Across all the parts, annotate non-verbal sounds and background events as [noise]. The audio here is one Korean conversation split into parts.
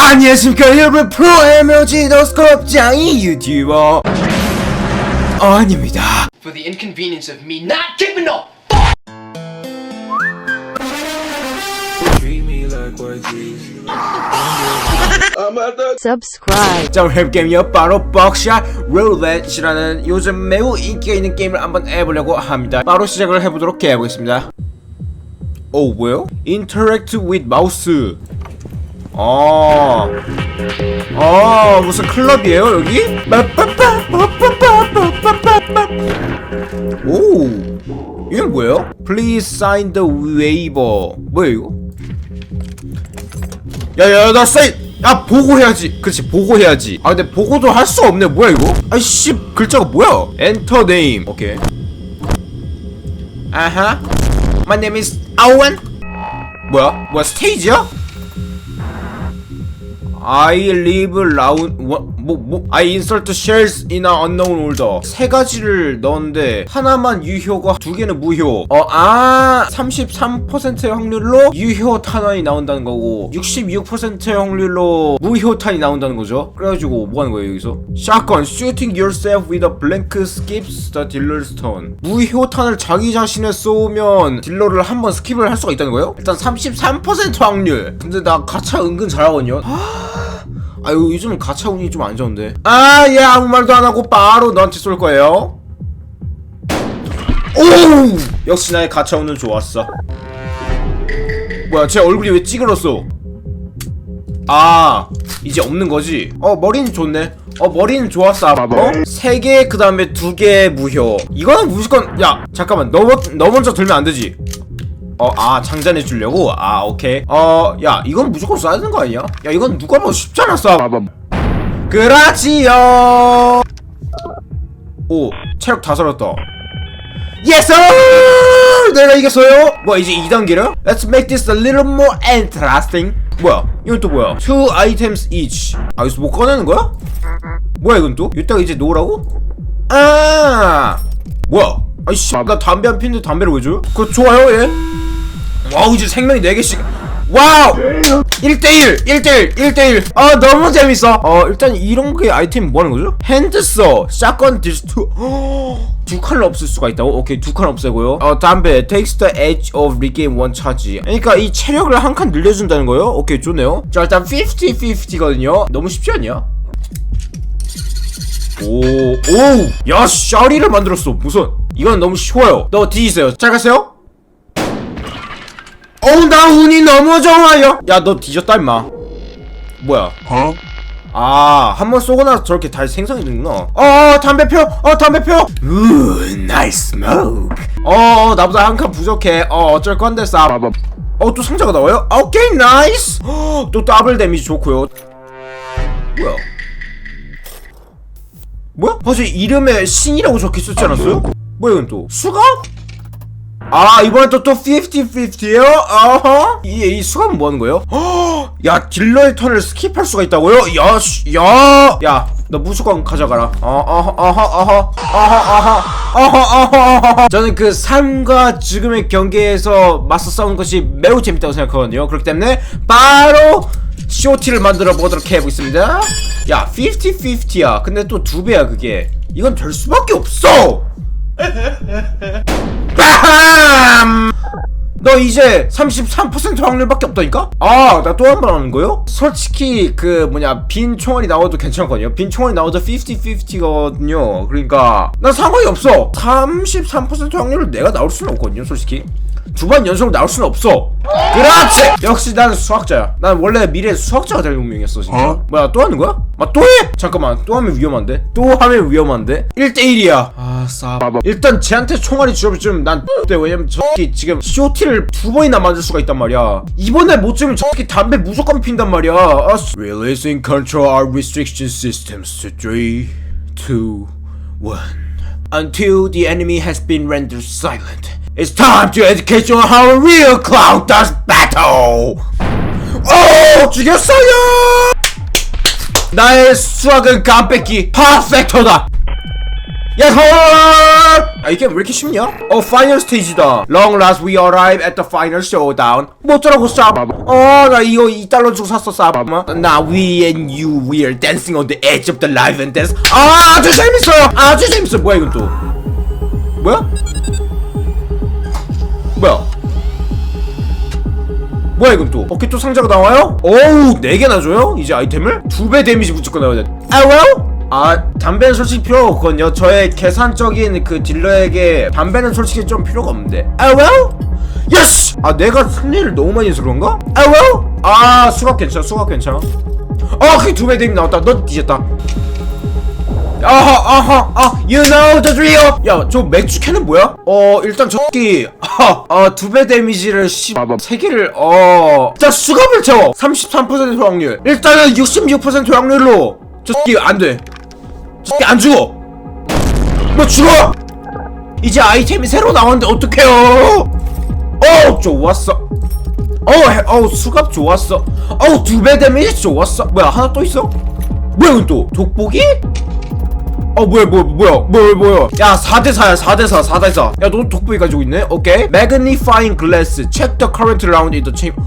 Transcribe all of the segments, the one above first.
안녕하십니까 여러분. 프로에너지 더스컵장이 유튜버. 아닙니다. For the inconvenience of me not giving a subscribe, 자 오늘 게임이요. 바로 벅샷 룰렛이라는 요즘 매우 인기가 있는 게임을 한번 해보려고 합니다. 바로 시작을 해보도록 해보겠습니다. 오 뭐요? Interact with mouse 어, 어 무슨 클럽이에요 여기? 오 이건 뭐예요? Please sign the waiver. 뭐야 이거? 야 야 나 사인 야 보고해야지. 그렇지 보고해야지. 아 근데 보고도 할 수 없네. 뭐야 이거? 아이씨 글자가 뭐야? 엔터 네임 오케이. 아하. My name is 아원 뭐야? 뭐야 스테이지야? I live round 뭐뭐 I insert shells in an unknown order. 세 가지를 넣었는데 하나만 유효가 두 개는 무효. 어아 33%의 확률로 유효 탄환이 나온다는 거고 66%의 확률로 무효 탄이 나온다는 거죠. 그래가지고 뭐 하는 거예요 여기서? shotgun shooting yourself with a blank skips the dealer's turn. 무효 탄을 자기 자신에 쏘면 딜러를 한 번 스킵을 할 수가 있다는 거예요? 일단 33% 확률. 근데 나 가차 은근 잘하거든요 [gasps] [gasps] 아유 요즘은 가차 운이 좀 안 좋은데. 아예 아무 말도 안 하고 바로 너한테 쏠 거예요. 오 역시 나의 가차 운은 좋았어. 뭐야 제 얼굴이 왜 찌그렀어 아 이제 없는 거지? 어 머리는 좋네. 어 머리는 좋았어 어? 세개그 다음에 두 개 무효. 이거는 무조건 야 잠깐만. 너, 먼- 너 먼저 들면 안 되지 어, 아, 장전해 주려고? 아, 오케이. 어, 야, 이건 무조건 쏴야 되는 거 아니야? 야, 이건 누가 봐도 쉽잖아, 쏴. 그라지요! 오, 체력 다 살았다. 예스! 내가 이겼어요! 뭐, 이제 2단계를? Let's make this a little more interesting. 뭐야? 이건 또 뭐야? Two items each. 아, 여기서 뭐 꺼내는 거야? 뭐야, 이건 또? 이따가 이제 놓으라고? 아! 뭐야? 아이씨, 나 담배 안 피는데 담배를 왜 줘요? 그거 좋아요, 얘? 와우 이제 생명이 4개씩 와우 1대1 1대1 1대1 아 너무 재밌어 어 일단 이런 게 아이템 뭐 하는 거죠? 핸드서 샷건 디스투 [gasps] 두 칸을 없앨 수가 있다고? 오케이 두칸 없애고요 어 담배 takes the edge of regain one charge 그러니까 이 체력을 한 칸 늘려준다는 거예요? 오케이 좋네요 자 일단 50-50거든요 너무 쉽지 않냐? 오, 오, 야, 샤리를 만들었어. 무슨? 이건 너무 쉬워요. 너 뒤지세요. 잘 가세요. 어우, 나 운이 너무 좋아요. 야, 너 뒤졌다, 임마. 뭐야? 어? 아, 한 번 쏘고 나서 저렇게 다시 생성이 되는구나. 어, 어, 담배 펴. 어, 담배 펴. 우, 나이스 스모크. 어, 어, 나보다 한 칸 부족해. 어, 어쩔 건데, 싸. 어, 또 상자가 나와요? 오케이, 나이스. 어, 또 더블 데미지 좋고요. 뭐야? 뭐야? 벌써 이름에 신이라고 적혀있었지 않았어요? 뭐야 이건 또? 수갑? 아 이번에 또또 50-50에요? 어허 이, 이 수갑은 뭐하는 거예요? 허! 야 딜러의 턴을 스킵할 수가 있다고요? 야 씨, 야! 야너 무수건 가져가라 어, 어허 어허 어허 어허 어허 어허 어허 저는 그 삶과 지금의 경계에서 맞서 싸우는 것이 매우 재밌다고 생각하거든요 그렇기 때문에 바로 쇼티를 만들어 보도록 해보겠습니다 야 50-50야 근데 또 두 배야 그게 이건 될 수밖에 없어 [laughs] 빠함! 너 이제 33% 확률밖에 없다니까? 아, 나 또 한 번 하는 거요? 솔직히 그 뭐냐 빈 총알이 나와도 괜찮거든요. 빈 총알이 나와도 50-50거든요. 그러니까 난 상관이 없어. 33% 확률로 내가 나올 수는 없거든요, 솔직히. 두 번 연속 나올 수는 없어. 그렇지. 역시 나는 수학자야. 난 원래 미래 수학자가 될 운명이었어, 진짜. 뭐야, 또 하는 거야? 아, 또 해? 잠깐만, 또 하면 위험한데? 또 하면 위험한데? 1대1이야. 아, 싸. 일단 쟤한테 총알이 주어지면 난 네, 왜냐면 저기 지금 쇼티를 두 번이나 만들 수가 있단 말이야. 이번에 못 주면 저기 담배 무조건 핀단 말이야. 아, 씨. Releasing control our restriction systems to 3, 2, 1. Until the enemy has been rendered silent. It's time to educate you on how a real clown does battle! 오! 죽였어요! 나의 수학은 깜뺏기 퍼펙터다! 야, 헐! 아, 이게 왜 이렇게 쉽냐? 어, 파이널 스테이지다. Long last we arrive at the final showdown. 뭐 어쩌라고, 싸. 어, 나 이거 2달러 주고 샀어, 싸. 나 we and you, we are dancing on the edge of the life and dance. 아, 아주 재밌어요! 아주 재밌어. 뭐야, 이건 또. 뭐야? 뭐야? 뭐야 이건 또 어깨 또 상자가 나와요? 오우 4개나 줘요? 이제 아이템을? 두 배 데미지 무조건 나와야 돼 아, well? 아 담배는 솔직히 필요 없거든요 저의 계산적인 그 딜러에게 담배는 솔직히 좀 필요가 없는데 아, well? 예스! 아 내가 승리를 너무 많이 해서 그런가? 아, well? 아 수갑 괜찮아 수갑 괜찮아 어 그게 두 배 데미지 나왔다 너 뒤졌다 아하 아하 아 you know the drill 야저 맥주 캔은 뭐야? 어 일단 저기 [laughs] 어두 배 데미지를 씨세 개를 어. 일단 수갑을 채워. 33% 확률. 일단은 66% 확률로. 저기 안돼. 저기 안 죽어. 뭐 죽어! 이제 아이템이 새로 나왔는데 어떡해요? 어 좋았어. 어, 해- 어우 수갑 좋았어. 어우 두 배 데미지 좋았어. 뭐야 하나 또 있어? 뭐야 이건 또 독보기? 어 뭐야 뭐야 뭐야 뭐야 뭐야. 야 4대4야 4대4 4대4 야너 독보기 가지고 있네? 오케이. Magnifying glass. Check the current around in the chamber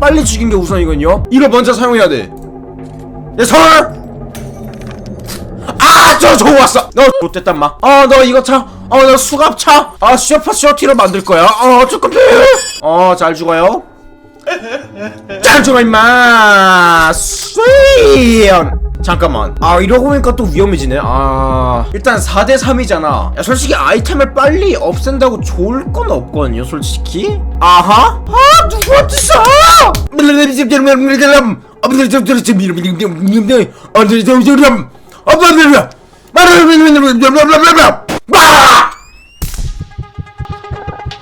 빨리 죽인 게 우선이군요. 이걸 먼저 사용해야 돼야 서울 아저 좋았어. 너 못됐단 마 어 너 이거 차어너 수갑 차아 슈퍼 쇼티로 만들 거야. 어 조금. 어잘 죽어요. 잘 죽어 임마. 수연 잠깐만 아 이러고 보니까 또 위험해지네 아 일단 4대 3이잖아 야 솔직히 아이템을 빨리 없앤다고 좋을 건 없거든요 솔직히 아하 아 누구한테 써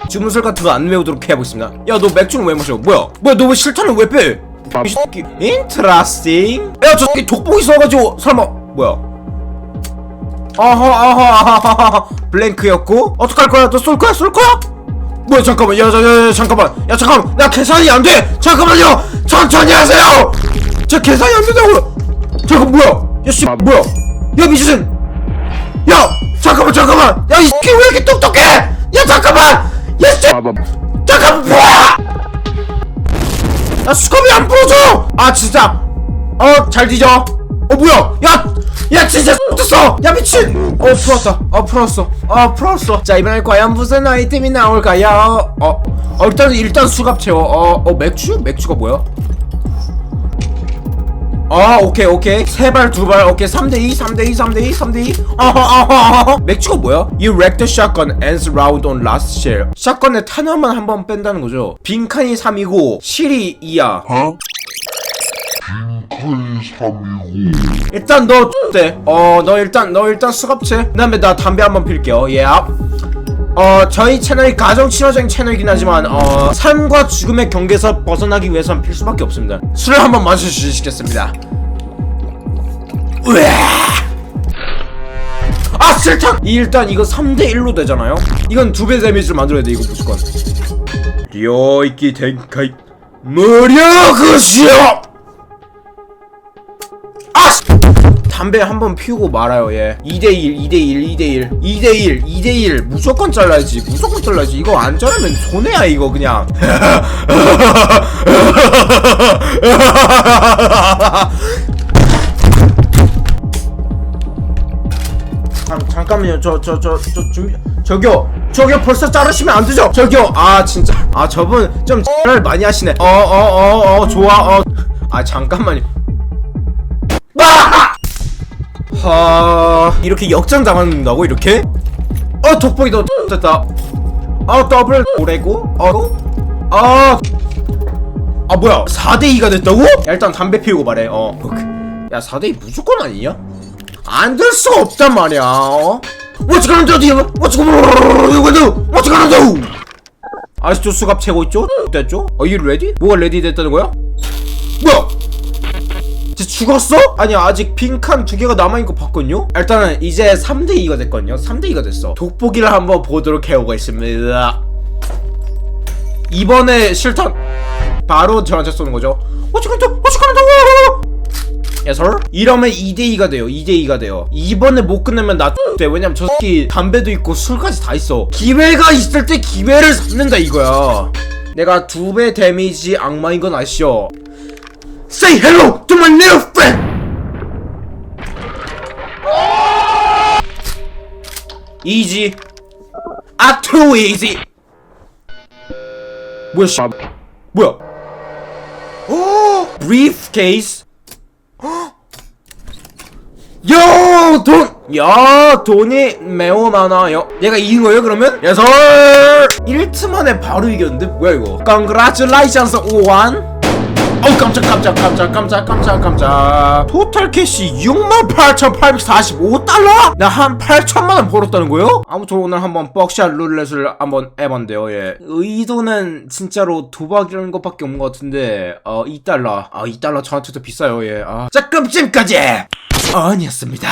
주문설 같은 거 안 외우도록 해보겠습니다. 야, 너 맥주는 왜 마셔? 뭐야? 뭐야, 너 왜 실탄을 왜 빼? 이 새끼, 인트라스팅. 야, 저 새끼 독보기 써가지고 설마 뭐야? 아하, 아하, 아하, 블랭크였고 어떡할 거야? 너 쏠 거야? 쏠 거야? 뭐야, 잠깐만, 야, 야, 야, 야, 잠깐만, 야, 잠깐만, 나 계산이 안 돼. 잠깐만요, 천천히 하세요. 저 계산이 안 된다고요. 잠깐 뭐야? 야, 씨, 뭐야? 야, 미신. 야, 잠깐만, 잠깐만. 야, 이 새끼 왜 이렇게 똑똑해? 야, 잠깐만. 야, 씨. 잠깐 뭐야? 야 수갑이 안 부러져! 아 진짜 어 잘 뒤져 어 뭐야 야! 야 진짜 됐어! 야 미친! 어 풀었다 어 풀었어 어 풀었어 자 이번에 과연 무슨 아이템이 나올까요? 어, 어 일단 일단 수갑 채워 어, 어 맥주? 맥주가 뭐야? 아 오케이 오케이. 세 발 두 발. 오케이 3대2 3대2 3대2 3대2 어허 어허 맥주가 뭐야? You wreck the shotgun ends round on last shell. 샷건의 탄환만 한 번 뺀다는 거죠. 빈칸이 3이고 실이 2야. 일단 너 X대 어너 일단 너 일단 수갑채 그 다음에 나 담배 한 번 필게요. 예 어, 저희 채널이 가정 친화적인 채널이긴 하지만 어, 삶과 죽음의 경계에서 벗어나기 위해서는 필 수밖에 없습니다. 술을 한번 마셔 주시겠습니다. 으아! 아 실탄! 이 일단 이거 3대 1로 되잖아요. 이건 두 배 데미지를 만들어야 돼 이거 무조건. 료이키 텐카이 무력으시오! 담배 한 번 피우고 말아요 얘 2대1 2대1 2대1 2대1 2대1 무조건 잘라야지. 무조건 잘라야지. 이거 안 자르면 손해야 이거 그냥. [laughs] 잠, 잠깐만요. 저 저 저 저 준비 저기요. 저기요. 벌써 자르시면 안 되죠? 저기요. 아 진짜. 아 저분 좀 X를 많이 하시네. 어 어 어 어 좋아. 어 아 잠깐만요 하 이렇게 역전 당한다고 이렇게? 어 돋보기 너 됐다. 아 더블 오래고 어아 아 뭐야 4대 2가 됐다고? 야, 일단 담배 피우고 말해. 어. 야 4대 2 무조건 아니냐? 안 될 수가 없단 말이야. 어? What's gonna do? What's gonna do? What's gonna do? 아직도 수갑 채고 있죠? 됐죠? Are you ready? 뭐가 레디 됐다는 거야? 뭐야? 이제 죽었어? 아니 아직 빈칸 두 개가 남아있는 거 봤거든요? 일단은 이제 3대2가 됐거든요. 3대2가 됐어. 돋보기를 한번 보도록 해보겠습니다. 이번에 실탄. 바로 저한테 쏘는 거죠. 어찌간다 어찌간다 예설? 이러면 2대2가 돼요. 2대2가 돼요. 이번에 못 끝내면 나 돼. 왜냐면 저 새끼 담배도 있고 술까지 다 있어. 기회가 있을 때 기회를 잡는다 이거야. 내가 두 배 데미지 악마인 건 아시죠? Say hello my little friend! easy 아 too easy 뭐야 씨 뭐야 오 briefcase 야, 돈! 야, 돈이 매우 많아요. 얘가 이긴 거예요, 그러면? 예설! 1트 만에 바로 이겼는데? 뭐야, 이거? Congratulations, 오완! 어우, 깜짝, 깜짝, 깜짝, 깜짝, 깜짝, 깜짝. 토탈 캐시 68,845달러? 나 한 8천만원 벌었다는 거요? 아무튼 오늘 한번 뻑샷 룰렛을 한번 해봤는데요, 예. 의도는 진짜로 도박이라는 것밖에 없는 것 같은데, 어, 2달러. 아, 2달러 저한테도 비싸요, 예. 아. 자, 지금까지! 아니었습니다.